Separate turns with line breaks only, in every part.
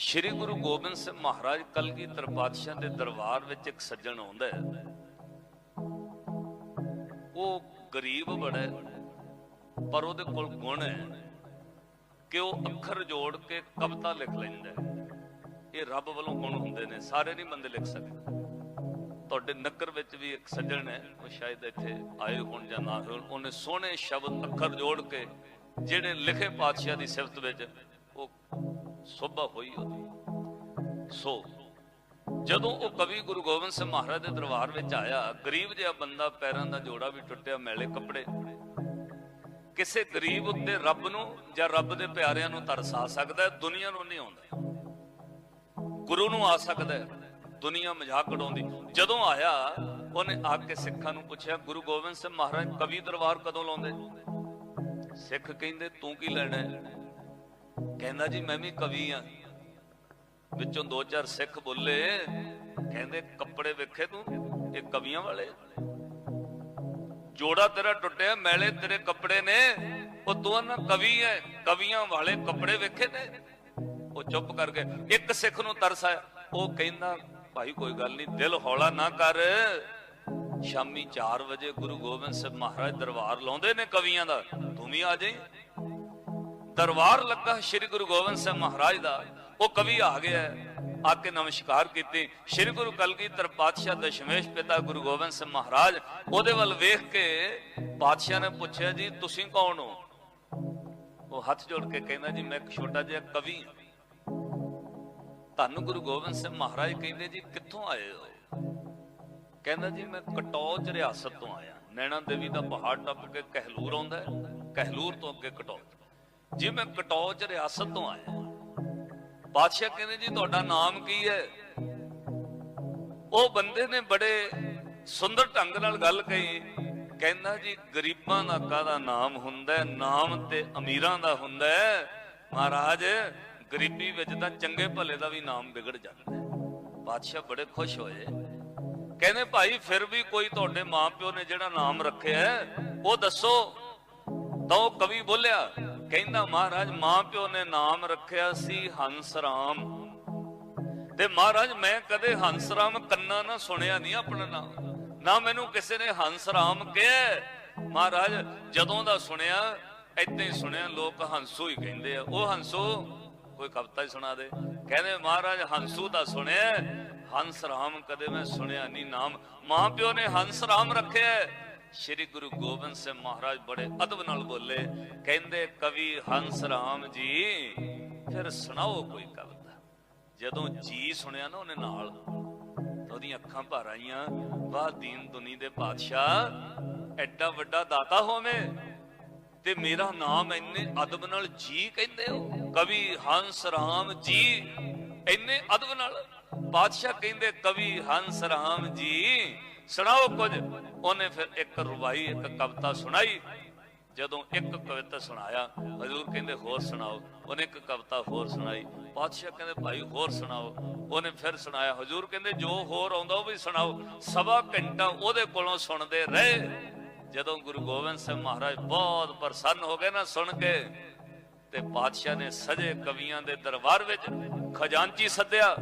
ਸ੍ਰੀ ਗੁਰੂ ਗੋਬਿੰਦ ਸਿੰਘ ਮਹਾਰਾਜ ਕਲਗੀਧਰ ਪਾਤਸ਼ਾਹ ਦੇ ਦਰਬਾਰ ਵਿੱਚ ਇੱਕ ਸੱਜਣ ਆਉਂਦਾ ਹੈ। ਉਹ ਗਰੀਬ ਬੜਾ ਪਰ ਉਹਦੇ ਕੋਲ ਗੁਣ ਹੈ ਕਿ ਉਹ ਅੱਖਰ ਜੋੜ ਕੇ ਕਵਿਤਾ ਲਿਖ ਲੈਂਦਾ ਇਹ ਰੱਬ ਵੱਲੋਂ ਗੁਣ ਹੁੰਦੇ ਨੇ, ਸਾਰੇ ਨਹੀਂ ਬੰਦੇ ਲਿਖ ਸਕਦੇ। ਤੁਹਾਡੇ ਨਗਰ ਵਿੱਚ ਵੀ ਇੱਕ ਸੱਜਣ ਹੈ, ਉਹ ਸ਼ਾਇਦ ਇੱਥੇ ਆਏ ਹੋਣ ਜਾਂ ਨਾ ਹੋਣ। ਉਹਨੇ ਸੋਹਣੇ ਸ਼ਬਦ ਅੱਖਰ ਜੋੜ ਕੇ ਜਿਹੜੇ ਲਿਖੇ ਪਾਤਸ਼ਾਹ ਦੀ ਸਿਫਤ ਵਿੱਚ ਉਹ ਸੋਭਾ ਹੋਈ ਉਹਦੀ। ਸੋ ਜਦੋਂ ਉਹ ਕਵੀ ਗੁਰੂ ਗੋਬਿੰਦ ਸਿੰਘ ਮਹਾਰਾਜ ਦੇ ਦਰਬਾਰ ਵਿੱਚ ਆਇਆ, ਗਰੀਬ ਜਿਹਾ ਬੰਦਾ ਪੈਰਾਂ ਦਾ ਜੋੜਾ ਵੀ ਟੁੱਟਿਆ, ਮੈਲੇ ਕੱਪੜੇ। ਕਿਸੇ ਗਰੀਬ ਉੱਤੇ ਰੱਬ ਨੂੰ ਜਾਂ ਰੱਬ ਦੇ ਪਿਆਰਿਆਂ ਨੂੰ ਤਰਸ ਆ ਸਕਦਾ ਹੈ, ਦੁਨੀਆ ਨੂੰ ਨਹੀਂ ਆਉਂਦਾ। ਗੁਰੂ ਨੂੰ ਆ ਸਕਦਾ ਹੈ, ਦੁਨੀਆ ਮਜ਼ਾਕ ਉਡਾਉਂਦੀ। ਜਦੋਂ ਆਇਆ, ਉਹਨੇ ਆ ਕੇ ਸਿੱਖਾਂ ਨੂੰ ਪੁੱਛਿਆ, ਗੁਰੂ ਗੋਬਿੰਦ ਸਿੰਘ ਮਹਾਰਾਜ, ਕਵੀ ਦਰਬਾਰ ਕਦੋਂ ਲਾਉਂਦੇ? ਸਿੱਖ ਕਹਿੰਦੇ, ਤੂੰ ਕੀ ਲੈਣਾ ਕਹਿੰਦਾ ਜੀ ਮੈਂ ਵੀ ਕਵੀ ਆ। ਵਿੱਚੋਂ ਦੋ ਚਾਰ ਸਿੱਖ ਬੋਲੇ, ਕਹਿੰਦੇ ਕੱਪੜੇ ਵੇਖੇ ਤੂੰ, ਇਹ ਕਵੀਆਂ ਵਾਲੇ। ਜੋੜਾ ਤੇਰਾ ਟੁੱਟਿਆ, ਮੈਲੇ ਤੇਰੇ ਕੱਪੜੇ ਨੇ, ਉਹ ਤੂੰ ਨਾ ਕਵੀ ਹੈ ਕਵੀਆਂ ਵਾਲੇ ਕੱਪੜੇ ਵੇਖੇ ਨੇ। ਉਹ ਚੁੱਪ ਕਰਕੇ ਇੱਕ ਸਿੱਖ ਨੂੰ ਤਰਸ ਆਇਆ। ਉਹ ਕਹਿੰਦਾ, ਭਾਈ ਕੋਈ ਗੱਲ ਨਹੀਂ ਦਿਲ ਹੌਲਾ ਨਾ ਕਰ। ਸ਼ਾਮੀ 4 ਵਜੇ ਗੁਰੂ ਗੋਬਿੰਦ ਸਿੰਘ ਮਹਾਰਾਜ ਦਰਬਾਰ ਲਾਉਂਦੇ ਨੇ ਕਵੀਆਂ ਦਾ। ਤੂੰ ਵੀ ਆ ਜਾਈਂ। ਦਰਬਾਰ ਲੱਗਾ ਸ੍ਰੀ ਗੁਰੂ ਗੋਬਿੰਦ ਸਿੰਘ ਮਹਾਰਾਜ ਦਾ, ਉਹ ਕਵੀ ਆ ਗਿਆ ਆ ਕੇ ਨਮਸਕਾਰ ਕੀਤੀ। ਸ੍ਰੀ ਗੁਰੂ ਕਲਗੀਧਰ ਪਾਤਸ਼ਾਹ ਦਸ਼ਮੇਸ਼ ਪਿਤਾ ਗੁਰੂ ਗੋਬਿੰਦ ਸਿੰਘ ਮਹਾਰਾਜ, ਉਹਦੇ ਵੱਲ ਵੇਖ ਕੇ ਪਾਤਸ਼ਾਹ ਨੇ ਪੁੱਛਿਆ, ਜੀ, ਤੁਸੀਂ ਕੌਣ ਹੋ? ਉਹ ਹੱਥ ਜੋੜ ਕੇ ਕਹਿੰਦਾ, ਜੀ, ਮੈਂ ਇੱਕ ਛੋਟਾ ਜਿਹਾ ਕਵੀ ਹਾਂ। ਤੁਹਾਨੂੰ ਗੁਰੂ ਗੋਬਿੰਦ ਸਿੰਘ ਮਹਾਰਾਜ ਕਹਿੰਦੇ, ਜੀ, ਕਿੱਥੋਂ ਆਏ ਹੋ? ਕਹਿੰਦਾ, ਜੀ, ਮੈਂ ਕਟੌਜ ਰਿਆਸਤ ਤੋਂ ਆਇਆ। ਨੈਣਾ ਦੇਵੀ ਦਾ ਪਹਾੜ ਟੱਪ ਕੇ ਕਹਿਲੂਰ ਆਉਂਦਾ ਕਹਿਲੂਰ ਤੋਂ ਅੱਗੇ ਕਟੌਜ ਜੀ ਮੈਂ ਕਟੌਚ ਰਿਆਸਤ ਤੋਂ ਆਇਆ ਬਾਦਸ਼ਾਹ ਕਹਿੰਦੇ ਜੀ ਤੁਹਾਡਾ ਨਾਮ ਕੀ ਹੈ? ਉਹ ਬੰਦੇ ਨੇ ਬੜੇ ਸੁੰਦਰ ਢੰਗ ਨਾਲ ਗੱਲ ਕਹੀ, ਕਹਿੰਦਾ ਜੀ ਗਰੀਬਾਂ ਦਾ ਕਾਹਦਾ ਨਾਮ ਹੁੰਦਾ ਹੈ? ਨਾਮ ਤੇ ਅਮੀਰਾਂ ਦਾ ਹੁੰਦਾ ਹੈ। ਮਹਾਰਾਜ, ਗਰੀਬੀ ਵਿੱਚ ਤਾਂ ਚੰਗੇ ਭਲੇ ਦਾ ਵੀ ਨਾਮ ਵਿਗੜ ਜਾਂਦਾ ਹੈ। ਬਾਦਸ਼ਾਹ ਬੜੇ ਖੁਸ਼ ਹੋਏ। ਕਹਿੰਦੇ, ਭਾਈ, ਫਿਰ ਵੀ ਕੋਈ ਤੁਹਾਡੇ ਮਾਪਿਓ ਨੇ ਜਿਹੜਾ ਨਾਮ ਰੱਖਿਆ ਉਹ ਦੱਸੋ। ਤਾਂ ਉਹ ਕਵੀ ਬੋਲਿਆ ਕਹਿੰਦਾ ਮਹਾਰਾਜ, ਮਾਂ ਪਿਓ ਨੇ ਨਾਮ ਰੱਖਿਆ ਸੀ ਹੰਸ ਤੇ ਮਹਾਰਾਜ, ਮੈਂ ਕਦੇ ਹੰਸ ਰਾਮ ਕੰਨਾਂ ਨਾ ਸੁਣਿਆ ਨਹੀਂ ਆਪਣਾ ਨਾਮ। ਨਾ ਮੈਨੂੰ ਕਿਸੇ ਨੇ ਹੰਸ ਕਿਹਾ। ਮਹਾਰਾਜ, ਜਦੋਂ ਦਾ ਸੁਣਿਆ ਏਦਾਂ ਹੀ ਸੁਣਿਆ, ਲੋਕ ਹੰਸੂ ਹੀ ਕਹਿੰਦੇ ਆ। ਉਹ ਹੰਸੂ, ਕੋਈ ਕਵਿਤਾ ਹੀ ਸੁਣਾ ਦੇ। ਕਹਿੰਦੇ, ਮਹਾਰਾਜ, ਹੰਸੂ ਦਾ ਸੁਣਿਆ ਹੰਸ ਰਾਮ ਕਦੇ ਮੈਂ ਸੁਣਿਆ ਨਹੀਂ ਨਾਮ। ਮਾਂ ਪਿਓ ਨੇ ਹੰਸ ਰਾਮ ਰੱਖਿਆ। ਸ਼੍ਰੀ ਗੁਰੂ ਗੋਬਿੰਦ ਸਿੰਘ ਮਹਾਰਾਜ ਬੜੇ ਅਦਬ ਨਾਲ ਬੋਲੇ, ਕਹਿੰਦੇ, ਕਵੀ ਹੰਸ ਰਾਮ ਜੀ, ਫਿਰ ਸੁਣਾਓ ਕੋਈ ਕਵਿਤਾ। ਜਦੋਂ ਜੀ ਸੁਣਿਆ ਨਾ ਉਹਨੇ ਨਾਲ ਉਹਦੀਆਂ ਅੱਖਾਂ ਭਰ ਆਈਆਂ, ਵਾਹ ਦੀਨ ਦੁਨੀ ਦੇ ਬਾਦਸ਼ਾਹ ਐਡਾ ਵੱਡਾ ਦਾਤਾ ਹੋਵੇਂ ਤੇ ਮੇਰਾ ਨਾਮ ਇੰਨੇ ਅਦਬ ਨਾਲ ਜੀ ਕਹਿੰਦੇ ਹੋ। ਕਵੀ ਹੰਸ ਰਾਮ ਜੀ, ਇੰਨੇ ਅਦਬ ਨਾਲ ਬਾਦਸ਼ਾਹ ਕਹਿੰਦੇ, ਕਵੀ ਹੰਸ ਰਾਮ ਜੀ ਸੁਣਾਓ ਕੁਝ? ਉਹਨੇ ਫਿਰ ਇੱਕ ਰੁਬਾਈ ਇੱਕ ਕਵਿਤਾ ਸੁਣਾਈ। ਜਦੋਂ ਇੱਕ ਕਵਿਤਾ ਸੁਣਾਇਆ, ਹਜ਼ੂਰ ਕਹਿੰਦੇ, ਹੋਰ ਸੁਣਾਓ। ਉਹਨੇ ਇੱਕ ਕਵਿਤਾ ਹੋਰ ਸੁਣਾਈ। ਪਾਤਸ਼ਾਹ ਕਹਿੰਦੇ, ਭਾਈ, ਹੋਰ ਸੁਣਾਓ। ਉਹਨੇ ਫਿਰ ਸੁਣਾਇਆ, ਹਜ਼ੂਰ ਕਹਿੰਦੇ, ਜੋ ਹੋਰ ਆਉਂਦਾ, ਉਹ ਵੀ ਸੁਣਾਓ। ਸਵਾ ਘੰਟਾ ਉਹਦੇ ਕੋਲੋਂ ਸੁਣਦੇ ਰਹੇ। ਜਦੋਂ ਗੁਰੂ ਗੋਬਿੰਦ ਸਿੰਘ ਮਹਾਰਾਜ ਬਹੁਤ ਪ੍ਰਸੰਨ ਹੋ ਗਏ ਨਾ ਸੁਣ ਕੇ, ਤੇ ਪਾਤਸ਼ਾਹ ਨੇ ਸਜੇ ਕਵੀਆਂ ਦੇ ਦਰਬਾਰ ਵਿੱਚ ਖਜ਼ਾਨਚੀ ਸੱਦਿਆ।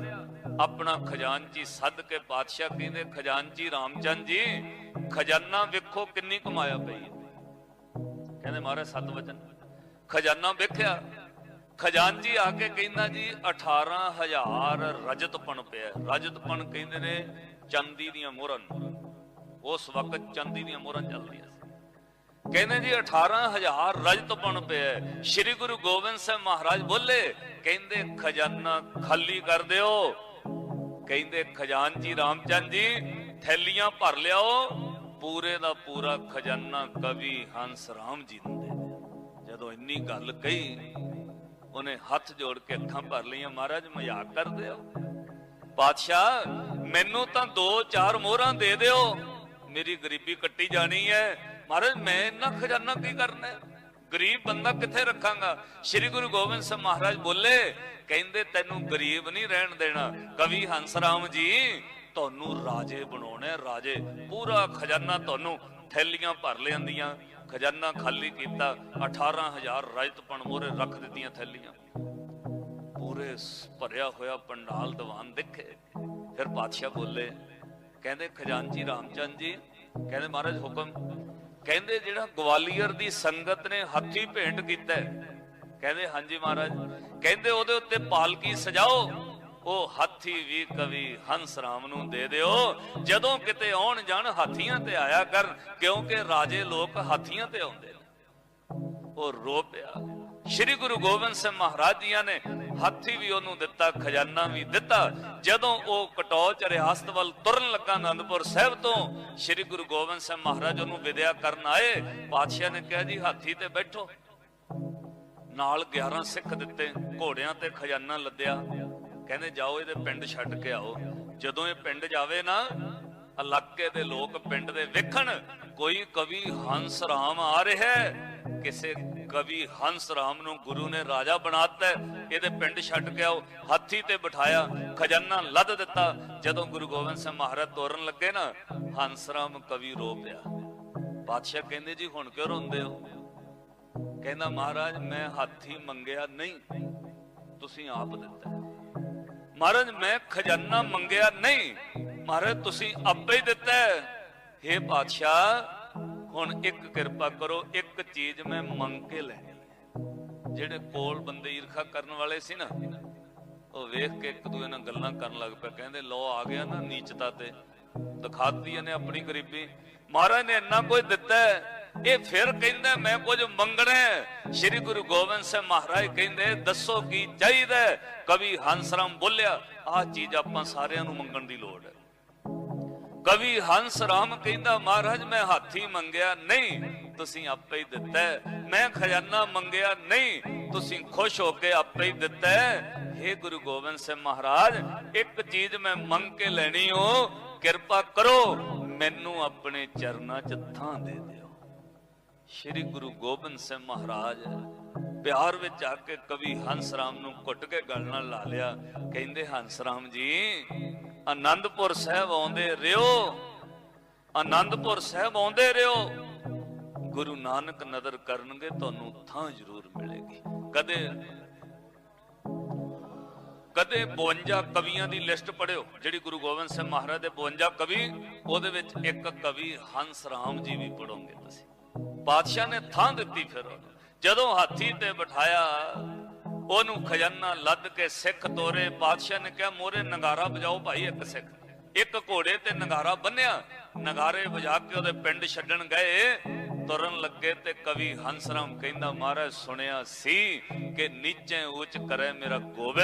ਆਪਣਾ ਖਜ਼ਾਨਚੀ ਸੱਦ ਕੇ ਪਾਤਸ਼ਾਹ ਕਹਿੰਦੇ, ਖਜ਼ਾਨਚੀ ਰਾਮਚੰਦ ਜੀ, ਖਜ਼ਾਨਾ ਵੇਖੋ ਕਿੰਨੀ ਕਮਾਇਆ ਪਈ ਹੈ। ਕਹਿੰਦੇ ਮਹਾਰਾਜ, ਸੱਤ ਵਚਨ। ਖਜ਼ਾਨਾ ਵੇਖਿਆ ਖਜ਼ਾਨਜੀ ਆ ਕੇ ਕਹਿੰਦਾ ਜੀ 18000 ਰਜਤਪਣ ਪਿਆ ਰਜਤਪਣ ਕਹਿੰਦੇ ਨੇ ਚੰਦੀ ਦੀਆਂ ਮੋਹਰਾਂ ਉਸ ਵਕਤ ਚੰਦੀ ਦੀਆਂ ਮੋਹਰਾਂ ਚੱਲਦੀਆਂ ਸੀ। ਕਹਿੰਦੇ ਜੀ 18000 ਰਜਤਪਣ ਪਿਆ ਸ੍ਰੀ ਗੁਰੂ ਗੋਬਿੰਦ ਸਿੰਘ ਮਹਾਰਾਜ ਬੋਲੇ, ਕਹਿੰਦੇ, ਖਜ਼ਾਨਾ ਖਾਲੀ ਕਰ ਦਿਓ। ਕਹਿੰਦੇ, ਖਜ਼ਾਨਜੀ ਰਾਮਚੰਦ ਜੀ, ਥੈਲੀਆਂ ਭਰ ਲਿਆਓ ਪੂਰੇ ਦਾ ਪੂਰਾ ਖਜ਼ਾਨਾ ਕਵੀ ਹੰਸ ਰਾਮ ਜੀ ਦਿੰਦੇ ਨੇ। ਜਦੋਂ ਇੰਨੀ ਗੱਲ ਕਹੀ, ਉਹਨੇ ਹੱਥ ਜੋੜ ਕੇ ਅੱਖਾਂ ਭਰ ਲਈਆਂ, ਮਹਾਰਾਜ, ਮਜ਼ਾਕ ਕਰਦੇ ਹੋ ਪਾਤਸ਼ਾਹ ਮੈਨੂੰ ਤਾਂ ਦੋ ਚਾਰ ਮੋਹਰਾਂ ਦੇ ਦਿਓ ਮੇਰੀ ਗਰੀਬੀ ਕੱਟੀ ਜਾਣੀ ਹੈ ਮਹਾਰਾਜ, ਮੈਂ ਇੰਨਾ ਖਜ਼ਾਨਾ ਕੀ ਕਰਨਾ ਹੈ? ਗਰੀਬ ਬੰਦਾ ਕਿੱਥੇ ਰੱਖਾਂਗਾ? ਸ੍ਰੀ ਗੁਰੂ ਗੋਬਿੰਦ ਸਿੰਘ ਮਹਾਰਾਜ ਬੋਲੇ, ਕਹਿੰਦੇ, ਤੈਨੂੰ ਗਰੀਬ ਨਹੀਂ ਰਹਿਣ ਦੇਣਾ। ਕਵੀ ਹੰਸ ਰਾਮ ਜੀ, ਤੁਹਾਨੂੰ ਰਾਜੇ ਬਣਾਉਣਾ ਰਾਜੇ। ਪੂਰਾ ਖਜ਼ਾਨਾ ਤੁਹਾਨੂੰ ਥੈਲੀਆਂ ਭਰ ਲਿਆਂਦੀਆਂ। ਖਜ਼ਾਨਾ ਖਾਲੀ ਕੀਤਾ 18000 ਰਜਤਪਣ ਮੋਰੇ ਰੱਖ ਦਿੱਤੀਆਂ ਥੈਲੀਆਂ। ਪੂਰੇ ਭਰਿਆ ਹੋਇਆ ਪੰਡਾਲ ਦੀਵਾਨ ਦੇਖੇ। ਫਿਰ ਪਾਤਸ਼ਾਹ ਬੋਲੇ, ਕਹਿੰਦੇ ਖਜ਼ਾਨਚੀ ਰਾਮਚੰਦ ਜੀ, ਕਹਿੰਦੇ, ਮਹਾਰਾਜ ਹੁਕਮ ਕਹਿੰਦੇ ਜਿਹੜਾ ਗਵਾਲੀਅਰ ਦੀ ਸੰਗਤ ਨੇ ਹੱਥੀ ਭੇਂਟ ਕੀਤਾ ਕਹਿੰਦੇ, ਹਾਂਜੀ ਮਹਾਰਾਜ, ਕਹਿੰਦੇ ਉਹਦੇ ਉੱਤੇ ਪਾਲਕੀ ਸਜਾਓ, ਉਹ ਹਾਥੀ ਵੀ ਕਵੀ ਹੰਸ ਰਾਮ ਨੂੰ ਦੇ ਦਿਓ, ਜਦੋਂ ਕਿਤੇ ਆਉਣ ਜਾਣ ਹਾਥੀਆਂ ਤੇ ਆਇਆ ਕਰਨ ਕਿਉਂਕਿ ਰਾਜੇ ਲੋਕ ਹਾਥੀਆਂ ਤੇ ਆਉਂਦੇ ਨੇ। ਉਹ ਰੋ ਪਿਆ। ਸ਼੍ਰੀ ਗੁਰੂ ਗੋਬਿੰਦ ਸਿੰਘ ਮਹਾਰਾਜ ਜੀਆਂ ਨੇ ਹਾਥੀ ਵੀ ਉਹਨੂੰ ਦਿੱਤਾ, ਖਜ਼ਾਨਾ ਵੀ ਦਿੱਤਾ। ਜਦੋਂ ਉਹ ਕਟੌਚ ਰਿਆਸਤ ਵੱਲ ਤੁਰਨ ਲੱਗਾ ਆਨੰਦਪੁਰ ਸਾਹਿਬ ਤੋਂ, ਸ਼੍ਰੀ ਗੁਰੂ ਗੋਬਿੰਦ ਸਿੰਘ ਮਹਾਰਾਜ ਉਹਨੂੰ ਵਿਦਿਆ ਕਰਨ ਆਏ। ਪਾਤਸ਼ਾਹ ਨੇ ਕਿਹਾ, ਜੀ, ਹਾਥੀ ਤੇ ਬੈਠੋ। ਨਾਲ 11 ਸਿੱਖ ਦਿੱਤੇ, ਘੋੜਿਆਂ ਤੇ ਖਜ਼ਾਨਾ ਲੱਦਿਆ। ਕਹਿੰਦੇ, ਜਾਓ, ਇਹਦੇ ਪਿੰਡ ਛੱਡ ਕੇ ਆਓ। ਜਦੋਂ ਇਹ ਪਿੰਡ ਜਾਵੇ ਨਾ, ਇਲਾਕੇ ਦੇ ਲੋਕ ਪਿੰਡ ਦੇ ਵੇਖਣ, ਕੋਈ ਕਵੀ ਹੰਸ ਰਾਮ ਆ ਰਿਹਾ ਕਿਸੇ ਕਵੀ ਹੰਸ ਰਾਮ ਨੂੰ ਗੁਰੂ ਨੇ ਰਾਜਾ ਬਣਾਤਾ ਹੈ, ਇਹਦੇ ਪਿੰਡ ਛੱਡ ਕੇ ਆਓ ਹਾਥੀ ਤੇ ਬਿਠਾਇਆ ਖਜ਼ਾਨਾ ਲੱਦ ਦਿੱਤਾ। ਜਦੋਂ ਗੁਰੂ ਗੋਬਿੰਦ ਸਿੰਘ ਮਹਾਰਾਜ ਤੋਰਨ ਲੱਗੇ ਨਾ ਹੰਸ ਰਾਮ ਕਵੀ ਰੋ ਪਿਆ। ਬਾਦਸ਼ਾਹ ਕਹਿੰਦੇ ਜੀ ਹੁਣ ਕਿਉਂ ਰੋਂਦੇ ਹੋ? ਕਹਿੰਦਾ ਮਹਾਰਾਜ ਮੈਂ ਹਾਥੀ ਮੰਗਿਆ ਨਹੀਂ ਤੁਸੀਂ ਆਪ ਦਿੱਤਾ। ਮਹਾਰਾਜ ਮੈਂ ਖਜ਼ਾਨਾ ਮੰਗਿਆ ਨਹੀਂ ਮਹਾਰਾਜ ਤੁਸੀਂ ਆਪੇ ਹੀ ਦਿੱਤਾ। ਹੈ। ਹੇ ਪਾਤਸ਼ਾਹ ਹੁਣ ਇੱਕ ਕਿਰਪਾ ਕਰੋ, ਇੱਕ ਚੀਜ਼ ਮੈਂ ਮੰਗ ਕੇ ਲੈਣੀ ਜਿਹੜੇ ਕੋਲ ਬੰਦੇ ਈਰਖਾ ਕਰਨ ਵਾਲੇ ਸੀ ਨਾ, ਉਹ ਵੇਖ ਕੇ ਇੱਕ ਦੂਏ ਨਾਲ ਗੱਲਾਂ ਕਰਨ ਲੱਗ ਪਏ ਕਹਿੰਦੇ ਲੋ ਆ ਗਿਆ ਨਾ ਨੀਚਤਾ ਤੇ। ਦਿਖਾਤੀ ਇਹਨੇ ਆਪਣੀ ਗਰੀਬੀ। ਮਹਾਰਾਜ ਨੇ ਇੰਨਾ ਕੁਝ ਦਿੱਤਾ ਇਹ ਫਿਰ ਕਹਿੰਦਾ, ਮੈਂ ਕੁਝ ਮੰਗਣਾ ਸ਼੍ਰੀ ਗੁਰੂ ਗੋਬਿੰਦ ਸਿੰਘ ਮਹਾਰਾਜ ਕਹਿੰਦੇ, ਦੱਸੋ ਕੀ ਚਾਹੀਦਾ ਕਵੀ ਹੰਸਰਾਮ ਬੋਲਿਆ, ਆਹ ਚੀਜ਼ ਆਪਾਂ ਸਾਰਿਆਂ ਨੂੰ ਮੰਗਣ ਦੀ ਲੋੜ ਹੈ। ਕਵੀ ਹੰਸ ਰਾਮ ਕਹਿੰਦਾ, ਮਹਾਰਾਜ, ਮੈਂ ਹਾਥੀ ਮੰਗਿਆ ਨਹੀਂ, ਤੁਸੀਂ ਆਪੇ ਹੀ ਦਿੱਤਾ ਮੈਂ ਖਜ਼ਾਨਾ ਮੰਗਿਆ ਨਹੀਂ, ਤੁਸੀਂ ਖੁਸ਼ ਹੋ ਕੇ ਆਪੇ ਹੀ ਦਿੱਤਾ ਹੈ। ਗੁਰੂ ਗੋਬਿੰਦ ਸਿੰਘ ਮਹਾਰਾਜ, ਇੱਕ ਚੀਜ਼ ਮੈਂ ਮੰਗ ਕੇ ਲੈਣੀ ਹੋ ਕਿਰਪਾ ਕਰੋ, ਮੈਨੂੰ ਆਪਣੇ ਚਰਨਾਂ 'ਚ ਥਾਂ ਦੇ ਦਿਓ। ਸ਼੍ਰੀ ਗੁਰੂ ਗੋਬਿੰਦ ਸਿੰਘ ਮਹਾਰਾਜ ਪਿਆਰ ਵਿੱਚ ਆ ਕੇ ਕਵੀ ਹੰਸ ਰਾਮ ਨੂੰ ਘੁੱਟ ਕੇ ਗਲ ਨਾਲ ਲਾ ਲਿਆ। ਕਹਿੰਦੇ, ਹੰਸ ਰਾਮ ਜੀ ਆਨੰਦਪੁਰ ਸਾਹਿਬ ਆਉਂਦੇ ਰਿਓ। ਆਨੰਦਪੁਰ ਸਾਹਿਬ ਆਉਂਦੇ ਰਿਓ। ਗੁਰੂ ਨਾਨਕ ਨਦਰ ਕਰਨਗੇ, ਤੁਹਾਨੂੰ ਥਾਂ ਜ਼ਰੂਰ ਮਿਲੇਗੀ। ਕਦੇ ਕਦੇ 52 ਕਵੀਆਂ ਦੀ ਲਿਸਟ ਪੜਿਓ ਜਿਹੜੀ ਗੁਰੂ ਗੋਬਿੰਦ ਸਿੰਘ ਮਹਾਰਾਜ ਦੇ 52 ਕਵੀ, ਉਹਦੇ ਵਿੱਚ ਇੱਕ ਕਵੀ ਹੰਸ ਰਾਮ ਜੀ ਵੀ ਪੜੋਗੇ ਤੁਸੀਂ। ਪਾਤਸ਼ਾਹ ਨੇ ਥਾਂ ਦਿੱਤੀ ਫਿਰ ਜਦੋਂ ਹਾਥੀ ਤੇ ਬਿਠਾਇਆ ਉਹਨੂੰ ਖਜ਼ਾਨਾ ਲੱਦ ਕੇ ਸਿੱਖ ਤੋਰੇ ਬਾਦਸ਼ਾਹ ਨੇ ਕਿਹਾ, ਮੋਰੇ ਨਗਾਰਾ ਵਜਾਓ ਭਾਈ ਇੱਕ ਸਿੱਖ ਇੱਕ ਘੋੜੇ ਤੇ ਨਗਾਰਾ ਬੰਨਿਆ। ਨਗਾਰੇ ਵਜਾ ਕੇ ਉਹਦੇ ਪਿੰਡ ਛੱਡਣ ਗਏ। ਤੁਰਨ ਲੱਗੇ ਤੇ ਕਵੀ ਹੰਸਰਾਮ ਕਹਿੰਦਾ, ਮਹਾਰਾਜ, ਸੁਣਿਆ ਸੀ ਕਿ ਨੀਚੇ ਉੱਚ ਕਰੇ ਮੇਰਾ ਗੋਬਿੰਦ